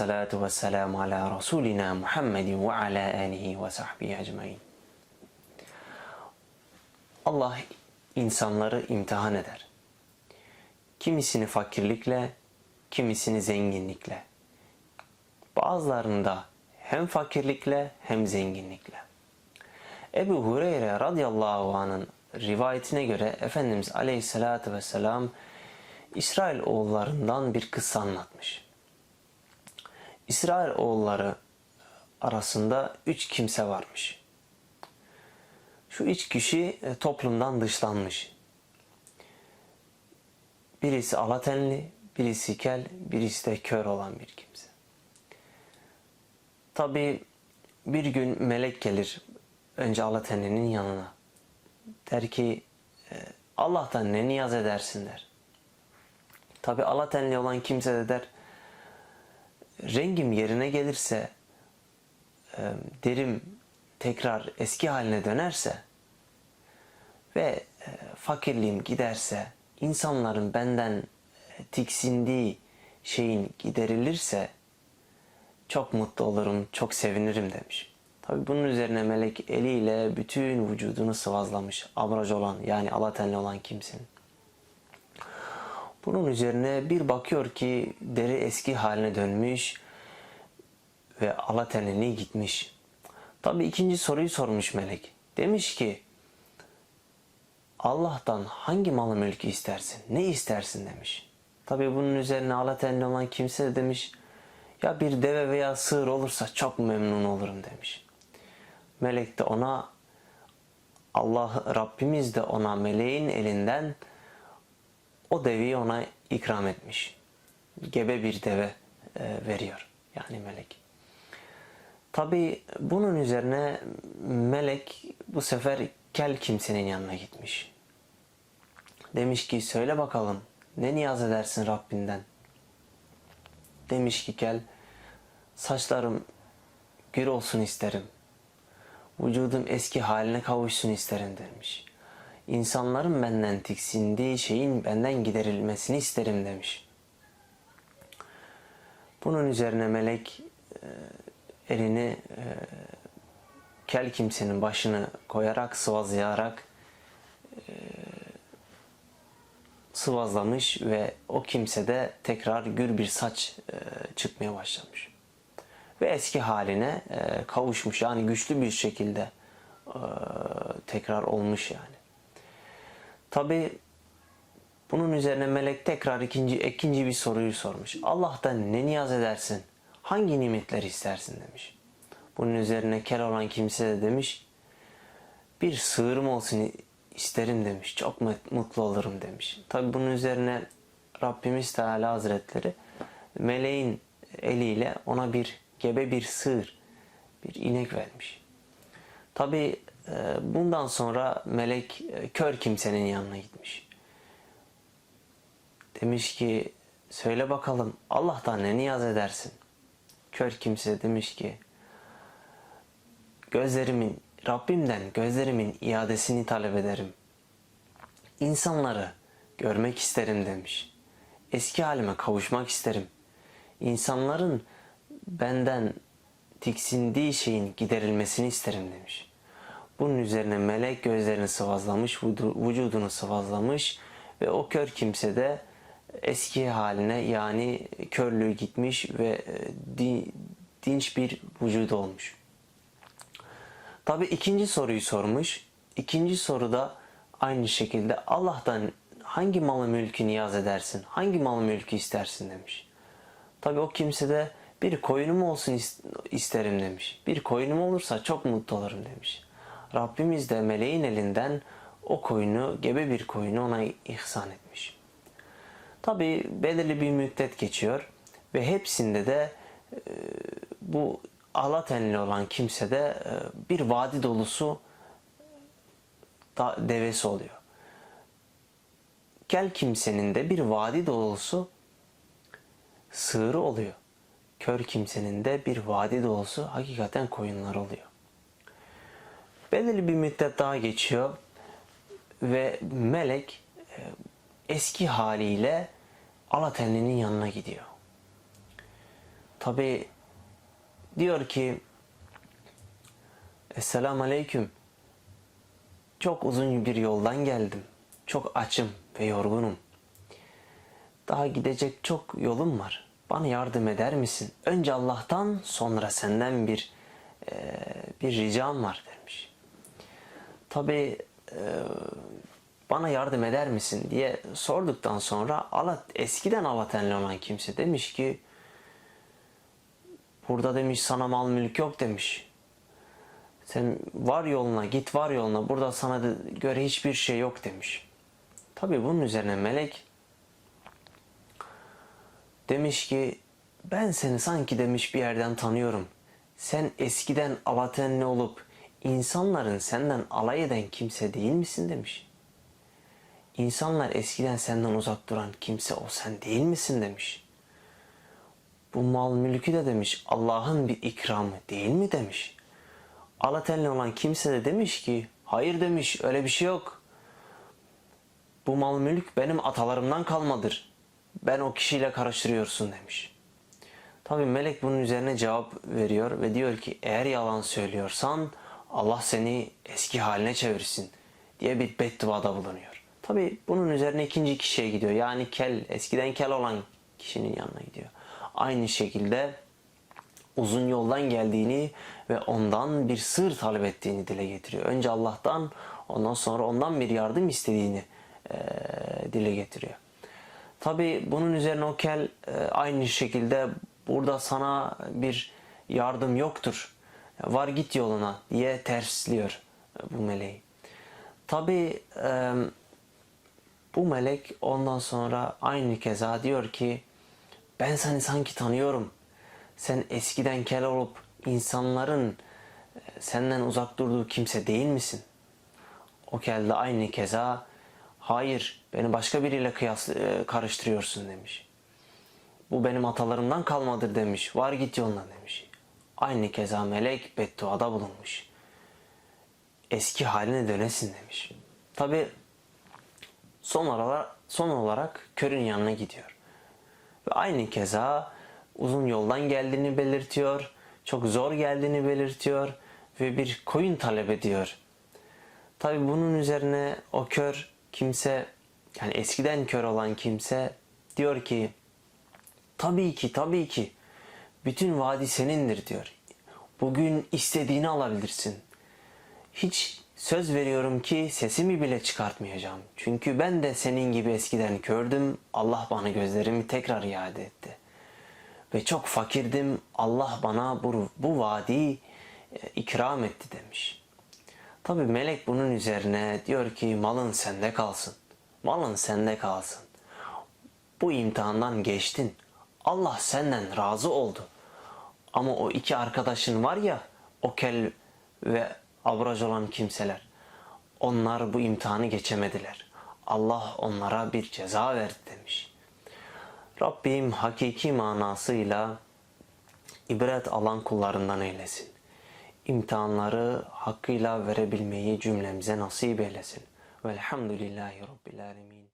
salatu ve selamu ala Resulina Muhammedin ve ala alihi ve sahbihi ecmain. Allah insanları imtihan eder. Kimisini fakirlikle, kimisini zenginlikle. Bazılarında hem fakirlikle hem zenginlikle. Ebu Hureyre radıyallahu anh'ın rivayetine göre Efendimiz aleyhissalatü vesselam İsrail oğullarından bir kıssa anlatmış. İsrail oğulları arasında üç kimse varmış. Şu üç kişi e, toplumdan dışlanmış. Birisi alatenli, birisi kel, birisi de kör olan bir kimse. Tabi bir gün melek gelir önce alatenlinin yanına. Der ki e, Allah'tan ne niyaz edersin der. Tabi alatenli olan kimse de der rengim yerine gelirse e, derim tekrar eski haline dönerse ve e, fakirliğim giderse insanların benden e, tiksindiği şeyin giderilirse çok mutlu olurum, çok sevinirim demiş. Tabi bunun üzerine melek eliyle bütün vücudunu sıvazlamış. Abraj olan yani alatenli olan kimsenin. Bunun üzerine bir bakıyor ki deri eski haline dönmüş ve alatenliği gitmiş. Tabi ikinci soruyu sormuş melek. Demiş ki Allah'tan hangi malı mülkü istersin? Ne istersin demiş. Tabi bunun üzerine alatenli olan kimse de demiş ya bir deve veya sığır olursa çok memnun olurum demiş. Melek de ona Allah Rabbimiz de ona meleğin elinden o deveyi ona ikram etmiş. Gebe bir deve e, veriyor yani melek. Tabi bunun üzerine melek bu sefer kel kimsenin yanına gitmiş. Demiş ki söyle bakalım ne niyaz edersin Rabbinden? Demiş ki kel saçlarım gür olsun isterim. Vücudum eski haline kavuşsun isterim demiş. İnsanların benden tiksindiği şeyin benden giderilmesini isterim demiş. Bunun üzerine melek e, elini e, kel kimsenin başını koyarak sıvazlayarak e, sıvazlamış ve o kimse de tekrar gür bir saç e, çıkmaya başlamış. Ve eski haline e, kavuşmuş yani güçlü bir şekilde e, tekrar olmuş yani. Tabi bunun üzerine melek tekrar ikinci ikinci bir soruyu sormuş. Allah'tan ne niyaz edersin? Hangi nimetleri istersin demiş. Bunun üzerine kel olan kimse de demiş bir sığırım olsun isterim demiş. Çok mutlu olurum demiş. Tabi bunun üzerine Rabbimiz Teala Hazretleri meleğin eliyle ona bir gebe bir sığır, bir inek vermiş. Tabi bundan sonra melek e, kör kimsenin yanına gitmiş. Demiş ki söyle bakalım Allah'tan ne niyaz edersin? Kör kimse demiş ki gözlerimin Rabbimden gözlerimin iadesini talep ederim. İnsanları görmek isterim demiş. Eski halime kavuşmak isterim. İnsanların benden tiksindiği şeyin giderilmesini isterim demiş. Bunun üzerine melek gözlerini sıvazlamış, vücudunu sıvazlamış ve o kör kimse de eski haline yani körlüğü gitmiş ve e, dinç bir vücut olmuş. Tabi ikinci soruyu sormuş. İkinci soruda aynı şekilde Allah'tan hangi malı mülkü niyaz edersin? Hangi malı mülkü istersin demiş. Tabi o kimse de bir koyunum olsun isterim demiş. Bir koyunum olursa çok mutlu olurum demiş. Rabbimiz de meleğin elinden o koyunu, gebe bir koyunu ona ihsan etmiş. Tabi belirli bir müddet geçiyor ve hepsinde de e, bu Alatenli olan kimse de e, bir vadi dolusu da devesi oluyor. Kel kimsenin de bir vadi dolusu sığırı oluyor. Kör kimsenin de bir vadi dolusu hakikaten koyunlar oluyor. Belirli bir müddet daha geçiyor ve melek e, eski haliyle Alatenli'nin yanına gidiyor. Tabi diyor ki Esselamu Aleyküm çok uzun bir yoldan geldim. Çok açım ve yorgunum. Daha gidecek çok yolum var. Bana yardım eder misin? Önce Allah'tan sonra senden bir eee, bir ricam var demiş. Tabi bana yardım eder misin diye sorduktan sonra Alat, eskiden Alatenli olan kimse demiş ki burada demiş sana mal mülk yok demiş. Sen var yoluna git var yoluna burada sana göre hiçbir şey yok demiş. Tabi bunun üzerine melek demiş ki ben seni sanki demiş bir yerden tanıyorum. Sen eskiden Alatenli olup insanların senden alay eden kimse değil misin demiş. İnsanlar eskiden senden uzak duran kimse o sen değil misin demiş. Bu mal mülkü de demiş Allah'ın bir ikramı değil mi demiş. Alatenli olan kimse de demiş ki hayır demiş öyle bir şey yok. Bu mal mülk benim atalarımdan kalmadır. Ben o kişiyle karıştırıyorsun demiş. Tabi melek bunun üzerine cevap veriyor ve diyor ki eğer yalan söylüyorsan Allah seni eski haline çevirsin diye bir bedduada bulunuyor. Tabi bunun üzerine ikinci kişiye gidiyor. Yani kel, eskiden kel olan kişinin yanına gidiyor. Aynı şekilde uzun yoldan geldiğini ve ondan bir sır talep ettiğini dile getiriyor. Önce Allah'tan ondan sonra ondan bir yardım istediğini eee, dile getiriyor. Tabi bunun üzerine o kel e, aynı şekilde burada sana bir yardım yoktur. Var git yoluna diye tersliyor bu meleği. Tabi e, bu melek ondan sonra aynı keza diyor ki ben seni sanki tanıyorum. Sen eskiden kel olup insanların senden uzak durduğu kimse değil misin? O kel de aynı keza hayır beni başka biriyle kıyas karıştırıyorsun demiş. Bu benim atalarımdan kalmadır demiş. Var git yoluna demiş. Aynı keza melek bedduada bulunmuş. Eski haline dönesin demiş. Tabi son olarak, son olarak körün yanına gidiyor. Ve aynı keza uzun yoldan geldiğini belirtiyor. Çok zor geldiğini belirtiyor. Ve bir koyun talep ediyor. Tabi bunun üzerine o kör kimse yani eskiden kör olan kimse diyor ki tabii ki tabii ki bütün vadi senindir diyor. Bugün istediğini alabilirsin. Hiç söz veriyorum ki sesimi bile çıkartmayacağım. Çünkü ben de senin gibi eskiden kördüm. Allah bana gözlerimi tekrar iade etti. Ve çok fakirdim. Allah bana bu, bu vadiyi e, ikram etti demiş. Tabi melek bunun üzerine diyor ki malın sende kalsın. Malın sende kalsın. Bu imtihandan geçtin. Allah senden razı oldu. Ama o iki arkadaşın var ya o kel ve abraj olan kimseler. Onlar bu imtihanı geçemediler. Allah onlara bir ceza verdi demiş. Rabbim hakiki manasıyla ibret alan kullarından eylesin. İmtihanları hakkıyla verebilmeyi cümlemize nasip eylesin. Velhamdülillahi Rabbil Alemin.